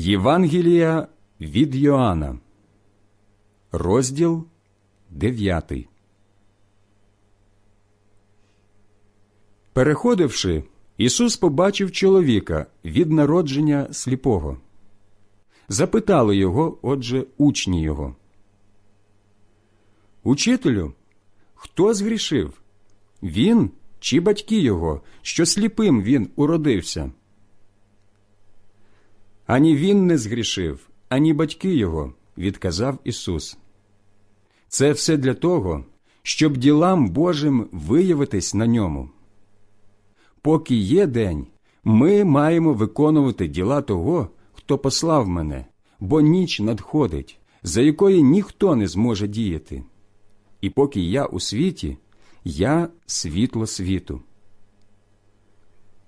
Євангелія від Йоанна, розділ 9. Переходивши, Ісус побачив чоловіка від народження сліпого. Запитали його, отже, учні його. Учителю, хто згрішив? Він чи батьки його, що сліпим він уродився? Ані він не згрішив, ані батьки його, відказав Ісус. Це все для того, щоб ділам Божим виявитись на ньому. Поки є день, ми маємо виконувати діла того, хто послав мене, бо ніч надходить, за якої ніхто не зможе діяти. І поки я у світі, я світло світу.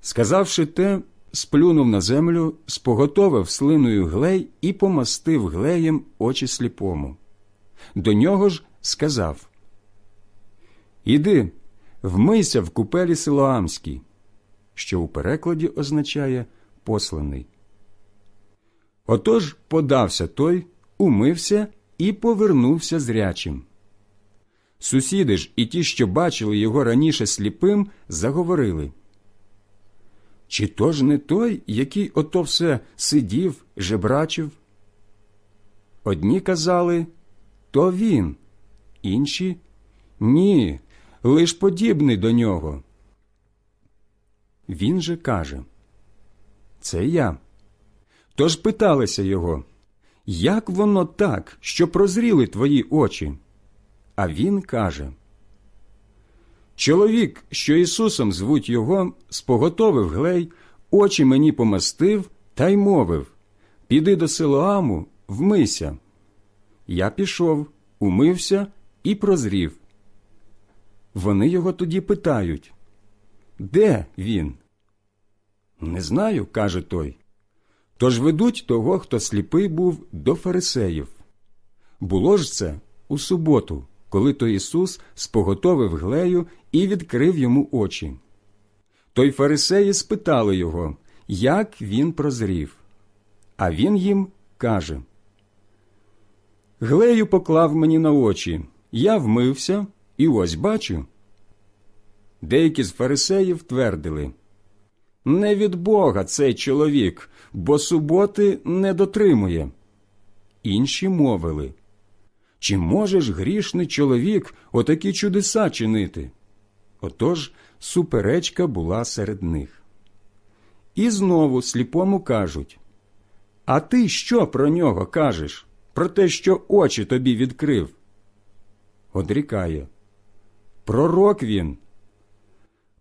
Сказавши те, сплюнув на землю, споготовив слиною глей і помастив глеєм очі сліпому. До нього ж сказав Іди, вмийся в купелі Силоамській, що у перекладі означає посланий. Отож подався той, умився і повернувся зрячим. Сусіди ж і ті, що бачили його раніше сліпим, заговорили. Чи то ж не той, який ото все сидів, жебрачив? Одні казали то він, інші ні, лиш подібний до нього. Він же каже Це я. Тож питалися його, як воно так, що прозріли твої очі? А він каже Чоловік, що Ісусом звуть його, споготовив глей, очі мені помастив та й мовив Піди до Силоаму, вмийся. Я пішов, умився і прозрів. Вони його тоді питають Де він? Не знаю, каже той. Тож ведуть того, хто сліпий був до фарисеїв. Було ж це у суботу, коли то Ісус споготовив глею і відкрив йому очі. Той фарисеї спитали його, як він прозрів. А він їм каже Глею поклав мені на очі, я вмився і ось бачу. Деякі з фарисеїв твердили Не від Бога цей чоловік, бо суботи не дотримує. Інші мовили Чи можеш грішний чоловік отакі чудеса чинити? Отож суперечка була серед них. І знову сліпому кажуть А ти що про нього кажеш? Про те, що очі тобі відкрив? Одрікає Пророк він.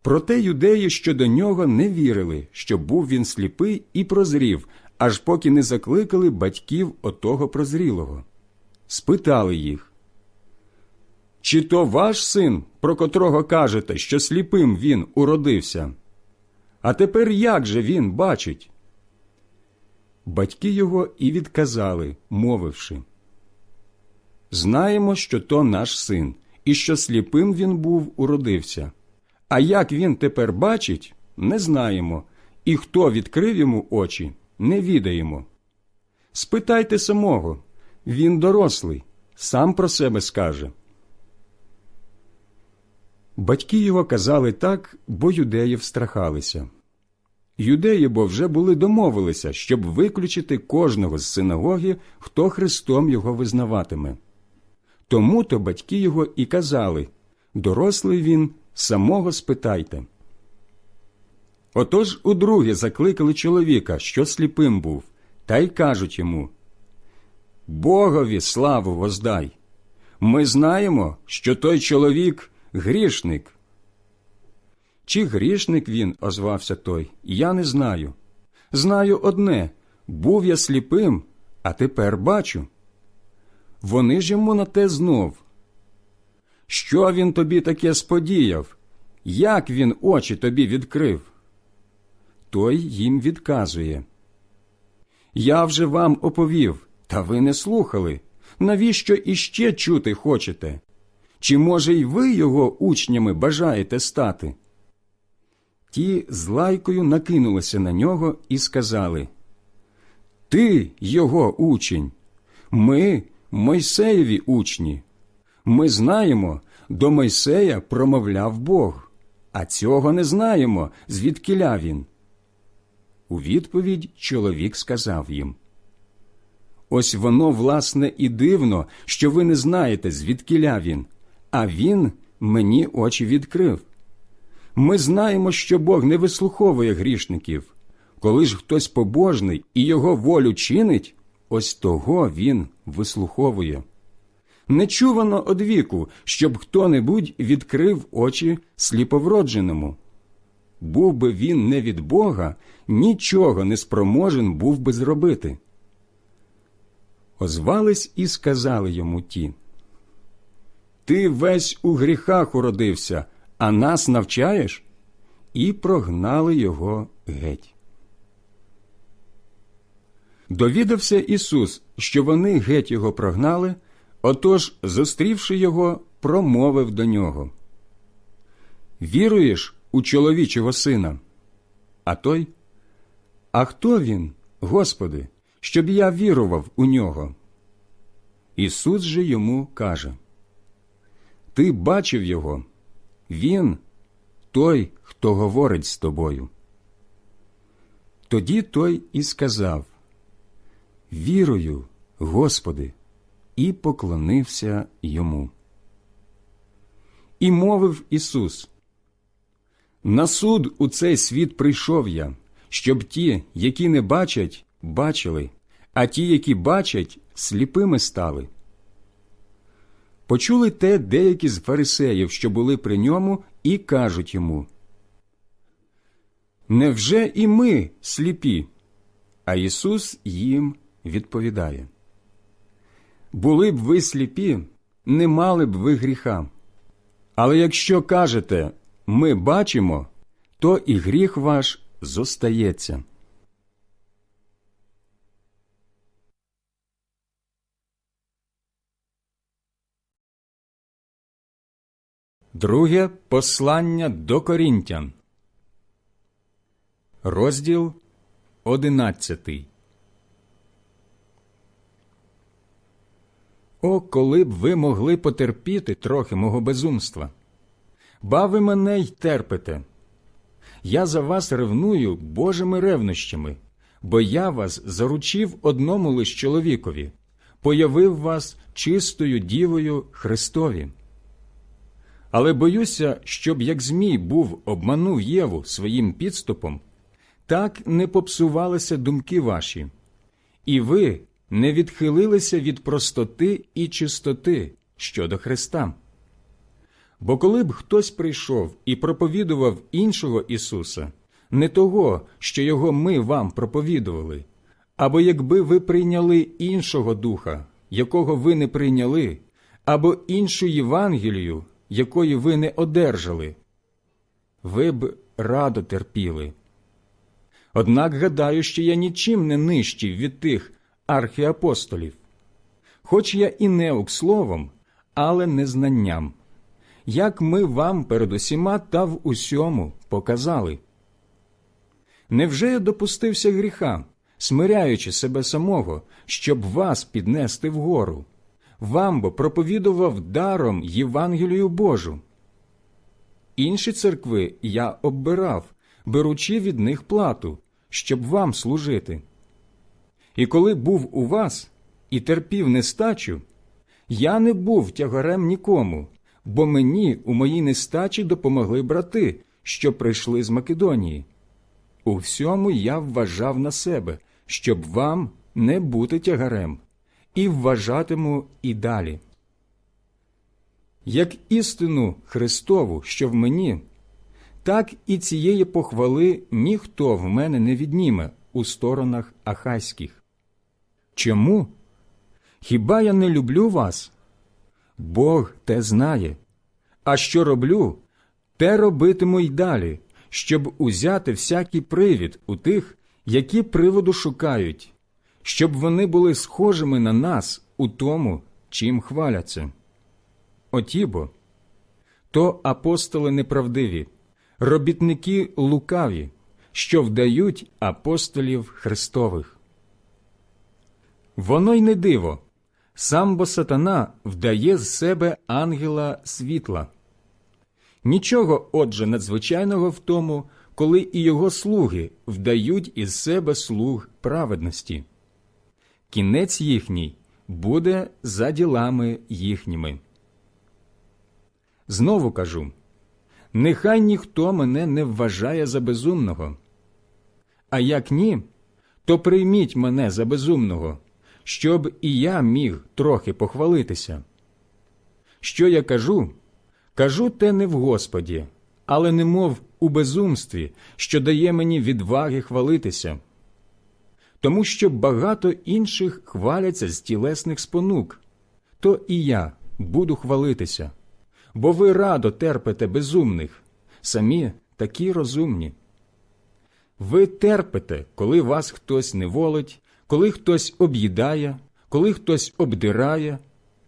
Проте юдеї щодо нього не вірили, що був він сліпий і прозрів, аж поки не закликали батьків отого прозрілого. Спитали їх Чи то ваш син, про котрого кажете, що сліпим він уродився? А тепер як же він бачить? Батьки його і відказали, мовивши Знаємо, що то наш син, і що сліпим він був уродився. А як він тепер бачить, не знаємо, і хто відкрив йому очі, не відаємо. Спитайте самого він дорослий, сам про себе скаже. Батьки його казали так, бо юдеї встрахалися. Юдеї бо вже були домовилися, щоб виключити кожного з синагоги, хто Христом його визнаватиме. Тому то батьки його і казали дорослий він, самого спитайте. Отож удруге закликали чоловіка, що сліпим був, та й кажуть йому Богові славу воздай. Ми знаємо, що той чоловік грішник. Чи грішник він, озвався той, я не знаю. Знаю одне був я сліпим, а тепер бачу. Вони ж йому на те знов. Що він тобі таке сподіяв? Як він очі тобі відкрив? Той їм відказує. Я вже вам оповів, та ви не слухали. Навіщо іще чути хочете? Чи, може, й ви його учнями бажаєте стати? Ті з лайкою накинулися на нього і сказали Ти його учень, ми Мойсеєві учні. Ми знаємо, до Мойсея промовляв Бог, а цього не знаємо, звідкиля він. У відповідь чоловік сказав їм Ось воно, власне, і дивно, що ви не знаєте, звідкиля він, а він мені очі відкрив. Ми знаємо, що Бог не вислуховує грішників. Коли ж хтось побожний і його волю чинить, ось того він вислуховує. Не чувано одвіку, щоб хто-небудь відкрив очі сліповродженому. Був би він не від Бога, нічого не спроможен був би зробити. Озвались і сказали йому ті. Ти весь у гріхах уродився, а нас навчаєш? І прогнали його геть. Довідався Ісус, що вони геть його прогнали, отож, зустрівши його, промовив до нього. Віруєш у чоловічого сина? А той? А хто він, Господи, щоб я вірував у нього? Ісус же йому каже Ти бачив його, він той, хто говорить з тобою. Тоді той і сказав Вірую, Господи, і поклонився йому. І мовив Ісус На суд у цей світ прийшов я, щоб ті, які не бачать, бачили, а ті, які бачать, сліпими стали. Почули те деякі з фарисеїв, що були при ньому, і кажуть йому Невже і ми сліпі? А Ісус їм відповідає Були б ви сліпі, не мали б ви гріха. Але якщо кажете ми бачимо, то і гріх ваш зостається. Друге послання до Корінтян. Розділ одинадцятий. О, коли б ви могли потерпіти трохи мого безумства. Ба ви мене й терпите. Я за вас ревную Божими ревнощами, бо я вас заручив одному лиш чоловікові, появив вас чистою дівою Христові. Але боюся, щоб як Змій був обманув Єву своїм підступом, так не попсувалися думки ваші, і ви не відхилилися від простоти і чистоти щодо Христа. Бо коли б хтось прийшов і проповідував іншого Ісуса, не того, що його ми вам проповідували, або якби ви прийняли іншого духа, якого ви не прийняли, або іншу Євангелію, якої ви не одержали, ви б радо терпіли. Однак гадаю, що я нічим не нижчий від тих архіапостолів, хоч я і неук словом, але не знанням, як ми вам перед усіма та в усьому показали. Невже я допустився гріха, смиряючи себе самого, щоб вас піднести вгору? Вам бо проповідував даром Євангелію Божу. Інші церкви я оббирав, беручи від них плату, щоб вам служити. І коли був у вас і терпів нестачу, я не був тягарем нікому, бо мені у моїй нестачі допомогли брати, що прийшли з Македонії. У всьому я вважав на себе, щоб вам не бути тягарем, і вважатиму і далі. Як істину Христову, що в мені, так і цієї похвали ніхто в мене не відніме у сторонах ахайських. Чому? Хіба я не люблю вас? Бог те знає. А що роблю, те робитиму й далі, щоб узяти всякий привід у тих, які приводу шукають, щоб вони були схожими на нас у тому, чим хваляться. Отібо, то апостоли неправдиві, робітники лукаві, що вдають апостолів Христових. Воно й не диво. Сам бо сатана вдає з себе ангела світла. Нічого, отже, надзвичайного в тому, коли і його слуги вдають із себе слуг праведності. Кінець їхній буде за ділами їхніми. Знову кажу нехай ніхто мене не вважає за безумного. А як ні, то прийміть мене за безумного, щоб і я міг трохи похвалитися. Що я кажу? Кажу те не в Господі, але немов у безумстві, що дає мені відваги хвалитися. Тому що багато інших хваляться з тілесних спонук, то і я буду хвалитися, бо ви радо терпите безумних, самі такі розумні. Ви терпите, коли вас хтось неволить, коли хтось об'їдає, коли хтось обдирає,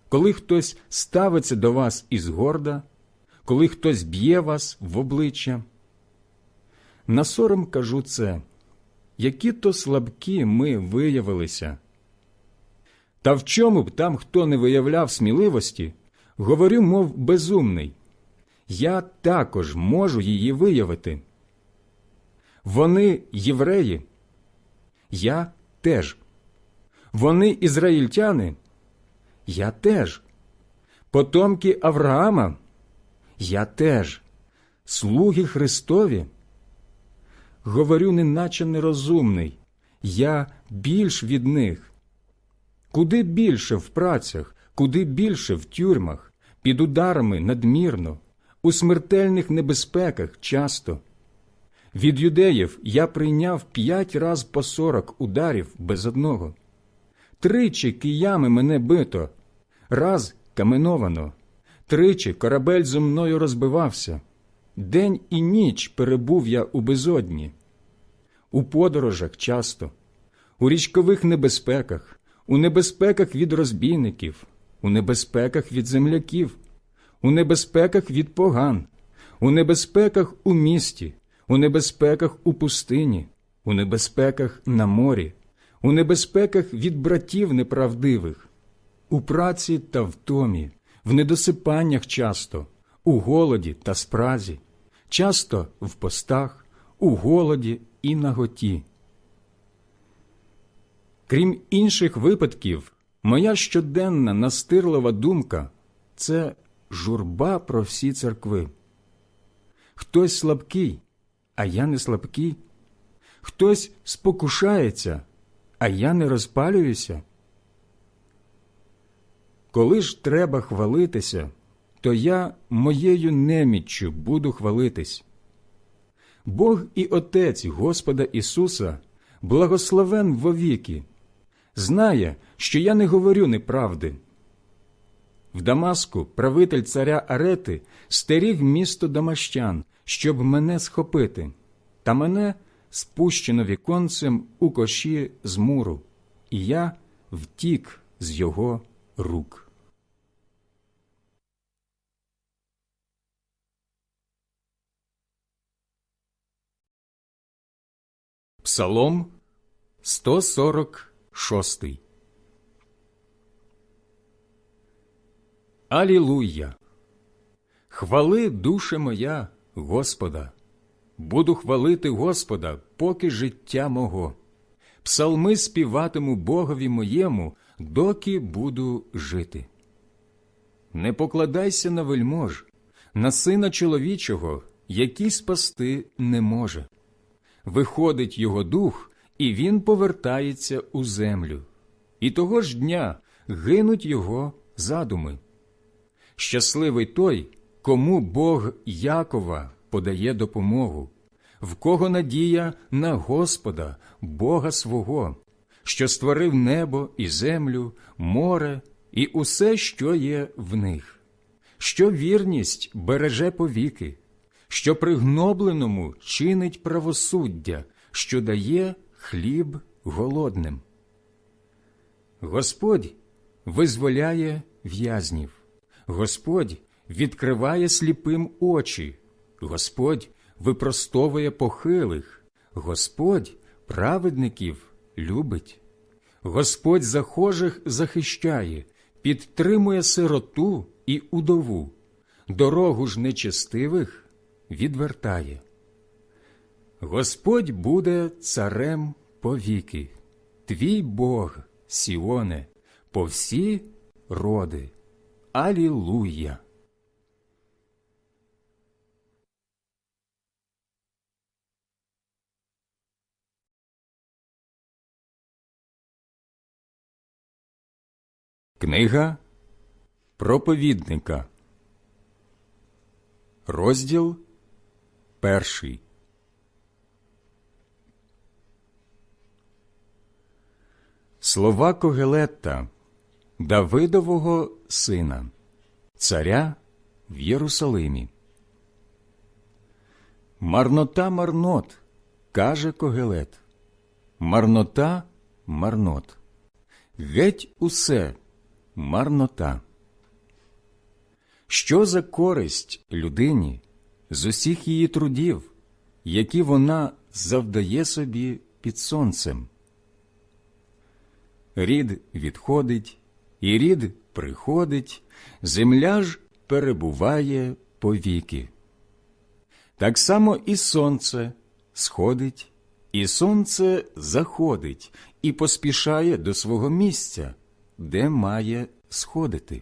коли хтось ставиться до вас із горда, коли хтось б'є вас в обличчя. На сором кажу це, які то слабкі ми виявилися. Та в чому б там хто не виявляв сміливості, говорю, мов безумний, я також можу її виявити. Вони євреї, я теж. Вони ізраїльтяни, я теж. Потомки Авраама, я теж. Слуги Христові. Говорю, неначе нерозумний, я більш від них. Куди більше в працях, куди більше в тюрмах, під ударами надмірно, у смертельних небезпеках часто. Від юдеїв я прийняв п'ять раз по сорок ударів без одного. Тричі киями мене бито, раз каменовано, тричі корабель зо мною розбивався. День і ніч перебув я у безодні, у подорожах часто, у річкових небезпеках, у небезпеках від розбійників, у небезпеках від земляків, у небезпеках від поган, у небезпеках у місті, у небезпеках у пустині, у небезпеках на морі, у небезпеках від братів неправдивих, у праці та втомі, в недосипаннях часто, у голоді та спразі, часто в постах, у голоді і наготі. Крім інших випадків, моя щоденна настирлива думка це журба про всі церкви. Хтось слабкий, а я не слабкий, хтось спокушається, а я не розпалююся. Коли ж треба хвалитися, то я моєю неміччю буду хвалитись. Бог і Отець Господа Ісуса, благословен вовіки, знає, що я не говорю неправди. В Дамаску правитель царя Арети стеріг місто Дамащан, щоб мене схопити, та мене спущено віконцем у коші з муру, і я втік з його рук. Псалом 146 Алілуя! Хвали, душе моя, Господа! Буду хвалити Господа, поки життя мого. Псалми співатиму Богові моєму, доки буду жити. Не покладайся на вельмож, на сина чоловічого, який спасти не може. Виходить його дух, і він повертається у землю, і того ж дня гинуть його задуми. Щасливий той, кому Бог Якова подає допомогу, в кого надія на Господа, Бога свого, що створив небо і землю, море і усе, що є в них, що вірність береже повіки, що пригнобленому чинить правосуддя, що дає хліб голодним. Господь визволяє в'язнів, Господь відкриває сліпим очі, Господь випростовує похилих, Господь праведників любить, Господь захожих захищає, підтримує сироту і удову, дорогу ж нечестивих відвертає. Господь буде царем повіки, твій Бог, Сіоне, по всі роди. Алілуя! Книга проповідника, розділ перший. Слова Когелетта, Давидового сина, царя в Єрусалимі. Марнота марнот, каже Когелет. Марнота марнот. Геть усе марнота. Що за користь людині з усіх її трудів, які вона завдає собі під сонцем? Рід відходить, і рід приходить, земля ж перебуває повіки. Так само і сонце сходить, і сонце заходить, і поспішає до свого місця, де має сходити.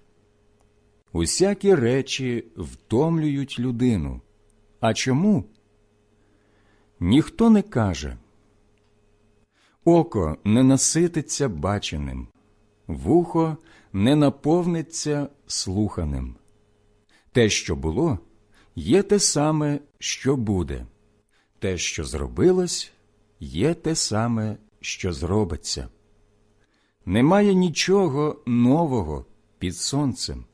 Усякі речі втомлюють людину. А чому? Ніхто не каже. Око не насититься баченим, вухо не наповниться слуханим. Те, що було, є те саме, що буде, те, що зробилось, є те саме, що зробиться. Немає нічого нового під сонцем.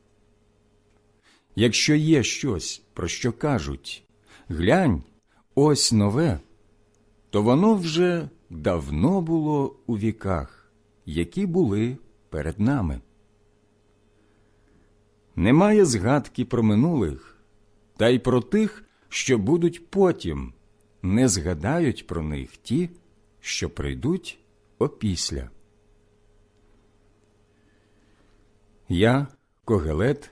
Якщо є щось, про що кажуть глянь, ось нове, то воно вже давно було у віках, які були перед нами. Немає згадки про минулих, та й про тих, що будуть потім, не згадають про них ті, що прийдуть опісля. Я, Когелет,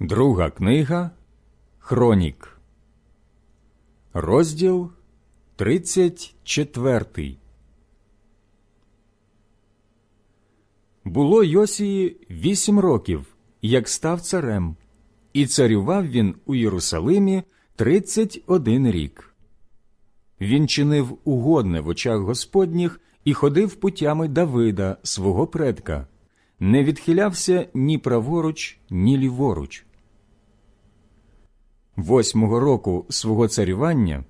Друга книга Хронік, розділ 34. Було Йосії вісім років, як став царем, і царював він у Єрусалимі тридцять один рік. Він чинив угодне в очах Господніх і ходив путями Давида, свого предка, не відхилявся ні праворуч, ні ліворуч. Восьмого року свого царювання,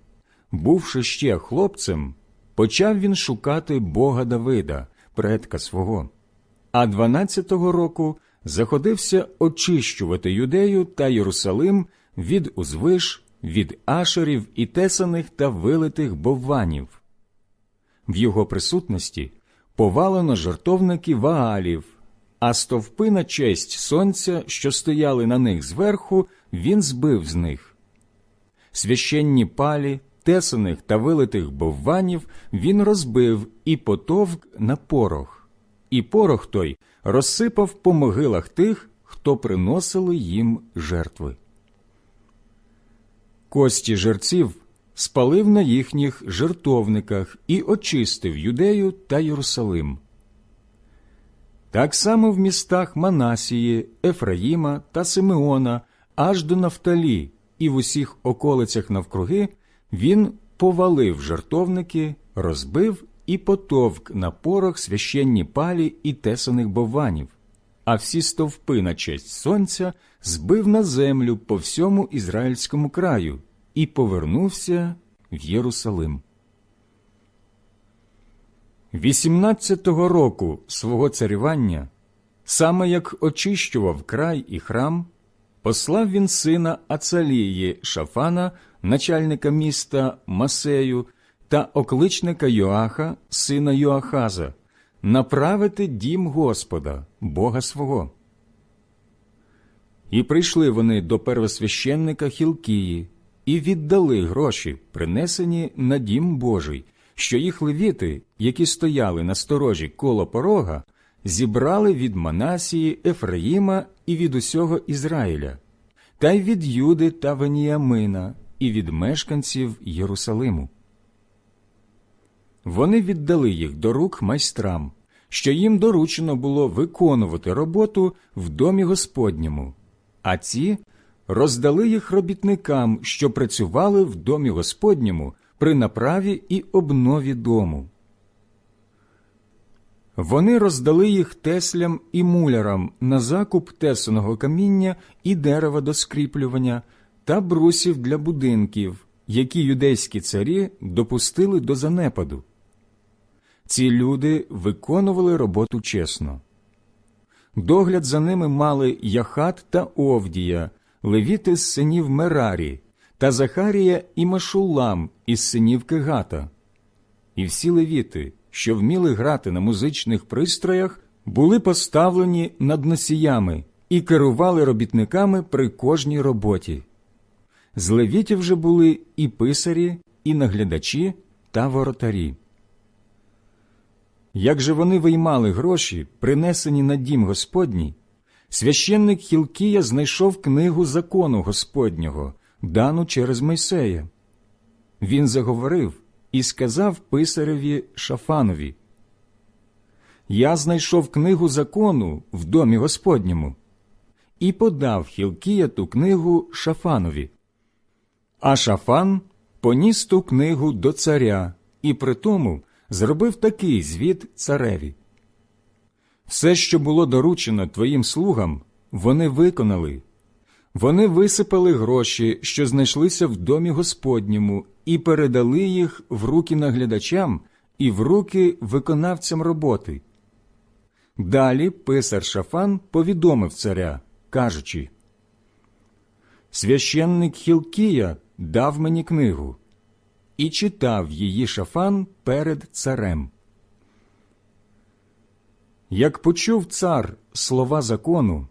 бувши ще хлопцем, почав він шукати Бога Давида, предка свого, а дванадцятого року заходився очищувати юдею та Єрусалим від узвиш, від ашерів і тесаних та вилитих бовванів. В його присутності повалено жартовники ваалів, а стовпи на честь сонця, що стояли на них зверху, він збив з них. Священні палі, тесаних та вилитих бовванів він розбив і потовк на порох, і порох той розсипав по могилах тих, хто приносили їм жертви. Кості жерців спалив на їхніх жертовниках і очистив Юдею та Єрусалим. Так само в містах Манасії, Ефраїма та Симеона, аж до Нафталі, і в усіх околицях навкруги він повалив жертовники, розбив і потовк на порох священні палі і тесаних бованів, а всі стовпи на честь сонця збив на землю по всьому ізраїльському краю і повернувся в Єрусалим. Вісімнадцятого року свого царювання, саме як очищував край і храм, послав він сина Ацалії Шафана, начальника міста Масею та окличника Йоаха, сина Йоахаза, направити дім Господа, Бога свого. І прийшли вони до первосвященника Хілкії і віддали гроші, принесені на дім Божий, що їх левіти, які стояли на сторожі коло порога, зібрали від Манасії, Ефраїма і від усього Ізраїля, та й від Юди та Веніямина, і від мешканців Єрусалиму. Вони віддали їх до рук майстрам, що їм доручено було виконувати роботу в домі Господньому, а ці роздали їх робітникам, що працювали в домі Господньому при направі і обнові дому. Вони роздали їх теслям і мулярам на закуп тесаного каміння і дерева до скріплювання та брусів для будинків, які юдейські царі допустили до занепаду. Ці люди виконували роботу чесно. Догляд за ними мали Яхат та Овдія, левіти з синів Мерарі, та Захарія і Машулам із синів Кегата. І всі левіти, що вміли грати на музичних пристроях, були поставлені над носіями і керували робітниками при кожній роботі. З левітів же були і писарі, і наглядачі та воротарі. Як же вони виймали гроші, принесені на дім Господній, священник Хілкія знайшов книгу закону Господнього, дану через Мойсея. Він заговорив і сказав писареві Шафанові Я знайшов книгу закону в домі Господньому і подав Хілкія ту книгу Шафанові. А Шафан поніс ту книгу до царя і при тому зробив такий звіт цареві. Все, що було доручено твоїм слугам, вони виконали. Вони висипали гроші, що знайшлися в домі Господньому, і передали їх в руки наглядачам і в руки виконавцям роботи. Далі писар Шафан повідомив царя, кажучи Священник Хілкія дав мені книгу і читав її Шафан перед царем. Як почув цар слова закону,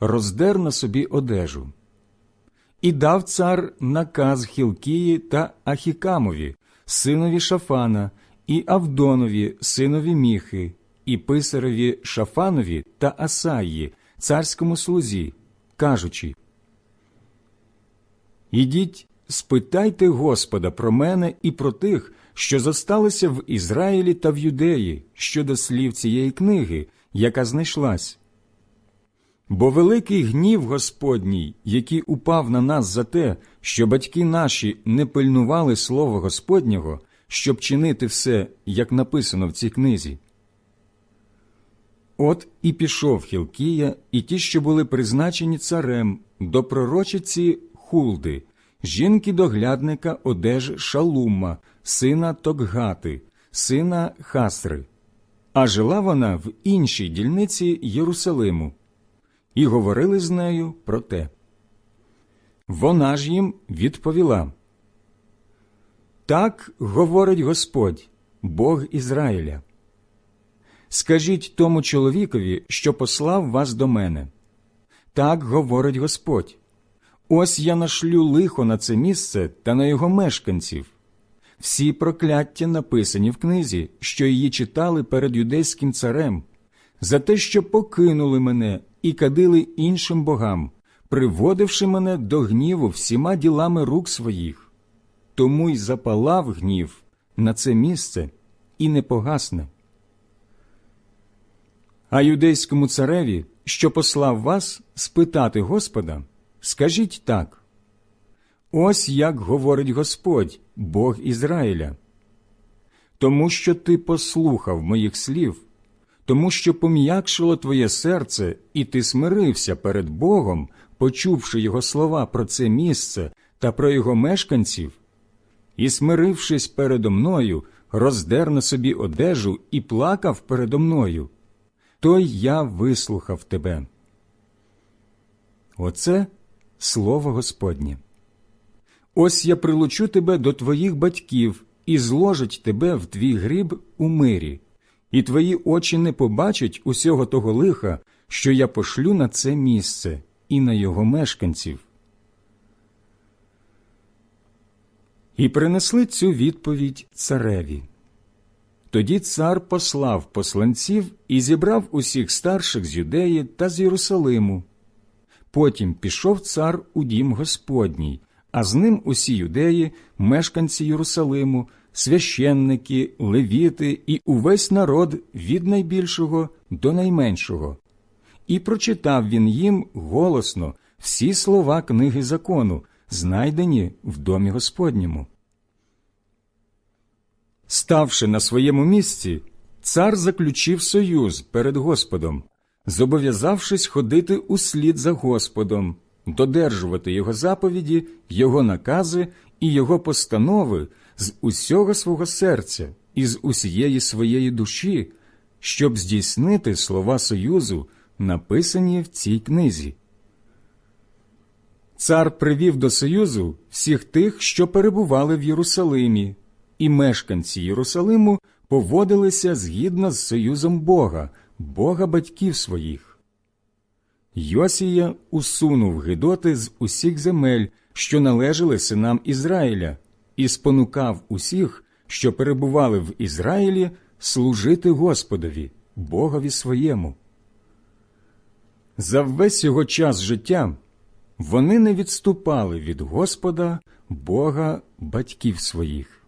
роздер на собі одежу. І дав цар наказ Хілкії та Ахікамові, синові Шафана, і Авдонові, синові Міхи, і писареві Шафанові та Асаї, царському слузі, кажучи Ідіть, спитайте Господа про мене і про тих, що зосталися в Ізраїлі та в Юдеї щодо слів цієї книги, яка знайшлась. Бо великий гнів Господній, який упав на нас за те, що батьки наші не пильнували слова Господнього, щоб чинити все, як написано в цій книзі. От і пішов Хілкія, і ті, що були призначені царем, до пророчиці Хулди, жінки доглядника одежі Шалума, сина Токгати, сина Хасри. А жила вона в іншій дільниці Єрусалиму, і говорили з нею про те. Вона ж їм відповіла. Так говорить Господь, Бог Ізраїля. Скажіть тому чоловікові, що послав вас до мене. Так говорить Господь. Ось я нашлю лихо на це місце та на його мешканців. Всі прокляття написані в книзі, що її читали перед юдейським царем, за те, що покинули мене і кадили іншим богам, приводивши мене до гніву всіма ділами рук своїх. Тому й запалав гнів на це місце і не погасне. А юдейському цареві, що послав вас спитати Господа, скажіть так. Ось як говорить Господь, Бог Ізраїля. Тому що ти послухав моїх слів, тому що пом'якшило твоє серце, і ти смирився перед Богом, почувши його слова про це місце та про його мешканців, і, смирившись передо мною, роздер на собі одежу і плакав передо мною, то я вислухав тебе. Оце слово Господнє. Ось я прилучу тебе до твоїх батьків і зложить тебе в твій гріб у мирі, і твої очі не побачать усього того лиха, що я пошлю на це місце і на його мешканців. І принесли цю відповідь цареві. Тоді цар послав посланців і зібрав усіх старших з Юдеї та з Єрусалиму. Потім пішов цар у дім Господній, а з ним усі юдеї, мешканці Єрусалиму, священники, левіти і увесь народ від найбільшого до найменшого. І прочитав він їм голосно всі слова книги закону, знайдені в домі Господньому. Ставши на своєму місці, цар заключив союз перед Господом, зобов'язавшись ходити услід за Господом, додержувати його заповіді, його накази і його постанови з усього свого серця і з усієї своєї душі, щоб здійснити слова союзу, написані в цій книзі. Цар привів до союзу всіх тих, що перебували в Єрусалимі, і мешканці Єрусалиму поводилися згідно з союзом Бога, Бога батьків своїх. Йосія усунув Гидоти з усіх земель, що належали синам Ізраїля, і спонукав усіх, що перебували в Ізраїлі, служити Господові, Богові своєму. За весь його час життя вони не відступали від Господа, Бога батьків своїх.